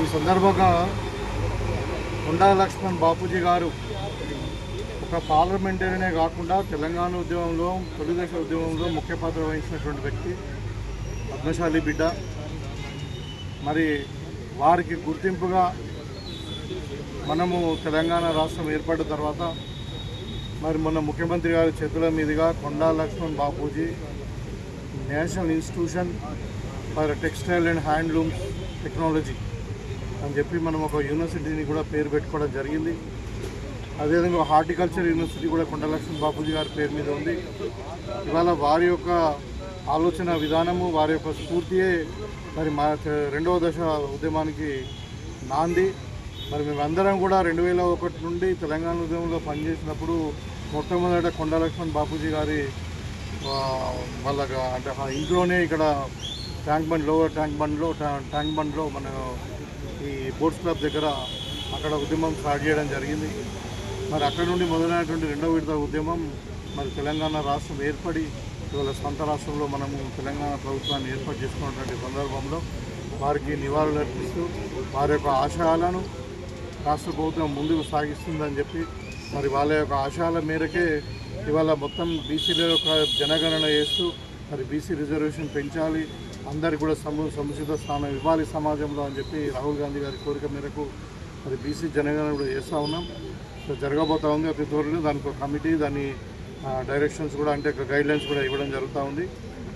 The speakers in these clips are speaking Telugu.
ఈ సందర్భంగా కొండా లక్ష్మణ్ బాపూజీ గారు ఒక పార్లమెంటరీనే కాకుండా తెలంగాణ ఉద్యమంలో తొలిదశ ఉద్యమంలో ముఖ్య పాత్ర వహించినటువంటి వ్యక్తి పద్మశాలి బిడ్డ. మరి వారికి గుర్తింపుగా మనము తెలంగాణ రాష్ట్రం ఏర్పడిన తర్వాత మరి మొన్న ముఖ్యమంత్రి గారి చేతుల మీదుగా Konda Laxman Bapuji national institution for textile and handloom technology అని చెప్పి మనం ఒక యూనివర్సిటీని కూడా పేరు పెట్టుకోవడం జరిగింది. అదేవిధంగా హార్టికల్చర్ యూనివర్సిటీ కూడా కొండలక్ష్మణ్ బాపూజీ గారి పేరు మీద ఉంది. ఇవాళ వారి యొక్క ఆలోచన విధానము వారి యొక్క స్ఫూర్తియే మరి మా రెండవ దశ ఉద్యమానికి నాంది. మరి మేమందరం కూడా రెండు వేల ఒకటి నుండి తెలంగాణ ఉద్యమంలో పనిచేసినప్పుడు మొట్టమొదట కొండలక్ష్మణ్ బాపూజీ గారి వాళ్ళ అంటే ఇంట్లోనే ఇక్కడ ట్యాంక్ బండ్ లోవర్ ట్యాంక్ బండ్లో ట్యాంక్ బండ్లో మన ఈ బోట్స్ క్లబ్ దగ్గర అక్కడ ఉద్యమం స్టార్ట్ చేయడం జరిగింది. మరి అక్కడ నుండి మొదలైనటువంటి రెండవ విడత ఉద్యమం మరి తెలంగాణ రాష్ట్రం ఏర్పడి ఇవాళ సొంత రాష్ట్రంలో మనము తెలంగాణ ప్రభుత్వాన్ని ఏర్పాటు చేసుకున్నటువంటి సందర్భంలో వారికి నివాళులు అర్పిస్తూ వారి యొక్క ఆశయాలను రాష్ట్ర ప్రభుత్వం ముందుకు సాగిస్తుందని చెప్పి మరి వాళ్ళ యొక్క ఆశయాల మేరకే ఇవాళ మొత్తం బీసీల యొక్క జనగణన చేస్తూ మరి బీసీ రిజర్వేషన్ పెంచాలి అందరికి కూడా సము సముచిత స్థానం ఇవ్వాలి సమాజంలో అని చెప్పి రాహుల్ గాంధీ గారి కోరిక మేరకు మరి బీసీ జనగణన కూడా చేస్తూ ఉన్నాం. సో ఉంది అతి త్వరలో. దానికి కమిటీ దాని డైరెక్షన్స్ కూడా అంటే గైడ్ లైన్స్ కూడా ఇవ్వడం జరుగుతూ ఉంది.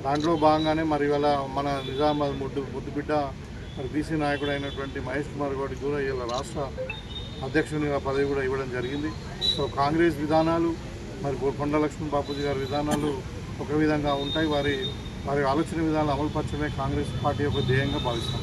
దాంట్లో భాగంగానే మరి ఇవాళ మన నిజామాబాద్ ముద్దు ముద్దుబిడ్డ మరి బీసీ నాయకుడు అయినటువంటి మహేష్ కుమార్ గౌడ్ కూడా ఇలా రాష్ట్ర అధ్యక్షునిగా పదవి కూడా ఇవ్వడం జరిగింది. సో కాంగ్రెస్ విధానాలు మరి కొండలక్ష్మి బాపూజీ గారి విధానాలు ఒక విధంగా ఉంటాయి. వారి వారి ఆలోచన విధానాలు అమలుపరచడమే కాంగ్రెస్ పార్టీ యొక్క ధ్యేయంగా భావిస్తాం.